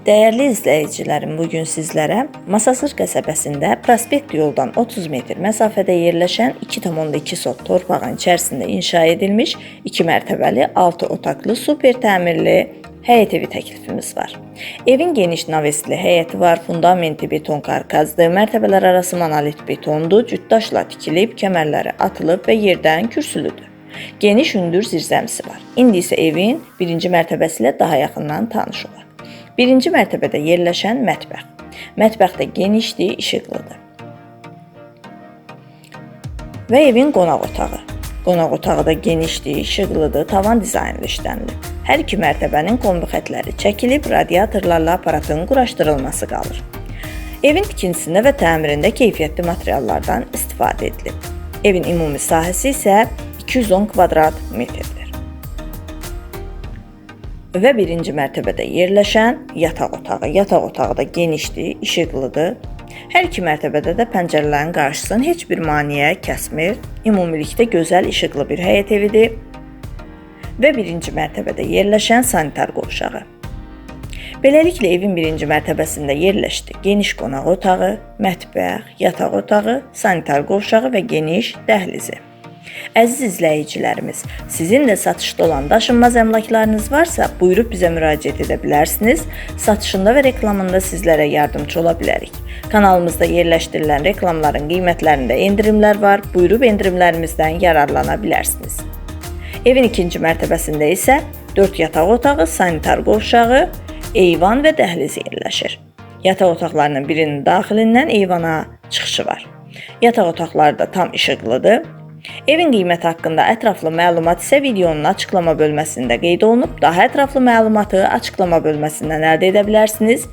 Dəyərli izləyicilərim, bu gün sizlərə Masasır qəsəbəsində Prospekt yoldan 30 metr məsafədə yerləşən 2,2 sot torpağın içərisində inşa edilmiş 2 mərtəbəli 6 otaqlı super təmirli həyət evi təklifimiz var. Evin geniş navesli həyəti var, fundamenti beton karkazdır, mərtəbələr arası monolit betondur, cütdaşla tikilib, kəmərləri atılıb və yerdən kürsülüdür. Geniş hündür zirzəmisi var. İndi isə evin birinci mərtəbəsi ilə daha yaxından tanış olaq. Birinci mərtəbədə yerləşən mətbəx. Mətbəx də genişdir, işıqlıdır. Və evin qonaq otağı. Qonaq otağı da genişdir, işıqlıdır, tavan dizaynlı işlənilib. Hər iki mərtəbənin kombi xətləri çəkilib, radiatorlarla aparatın quraşdırılması qalır. Evin tikintisində və təmirində keyfiyyətli materiallardan istifadə edilib. Evin ümumi sahəsi isə 210 kvadrat metrdir. Və birinci mərtəbədə yerləşən yataq otağı. Yataq otağı da genişdir, işıqlıdır. Hər iki mərtəbədə də pəncərələrin qarşısını heç bir maneə kəsmir. Ümumilikdə gözəl işıqlı bir həyət evidir. Və birinci mərtəbədə yerləşən sanitar qovşağı. Beləliklə evin birinci mərtəbəsində yerləşdi geniş qonaq otağı, mətbəx, yataq otağı, sanitar qovşağı və geniş dəhlizi. Əziz izləyicilərimiz, sizin də satışda olan daşınmaz əmlaklarınız varsa, buyurub bizə müraciət edə bilərsiniz. Satışında və reklamında sizlərə yardımcı ola bilərik. Kanalımızda yerləşdirilən reklamların qiymətlərində endirimlər var. Buyurub endirimlərimizdən yararlana bilərsiniz. Evin ikinci mərtəbəsində isə 4 yataq otağı, sanitar qovşağı, eyvan və dəhliz yerləşir. Yataq otaqlarının birinin daxilindən eyvana çıxışı var. Yataq otaqları da tam işıqlıdır. Evin qiyməti haqqında ətraflı məlumat isə videonun açıqlama bölməsində qeyd olunub. Daha ətraflı məlumatı açıqlama bölməsindən əldə edə bilərsiniz.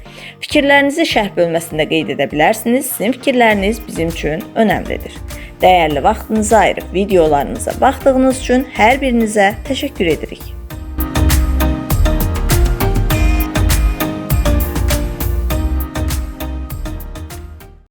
Fikirlərinizi şərh bölməsində qeyd edə bilərsiniz. Sizin fikirləriniz bizim üçün önəmlidir. Dəyərli vaxtınızı ayırıb videolarımıza baxdığınız üçün hər birinizə təşəkkür edirik.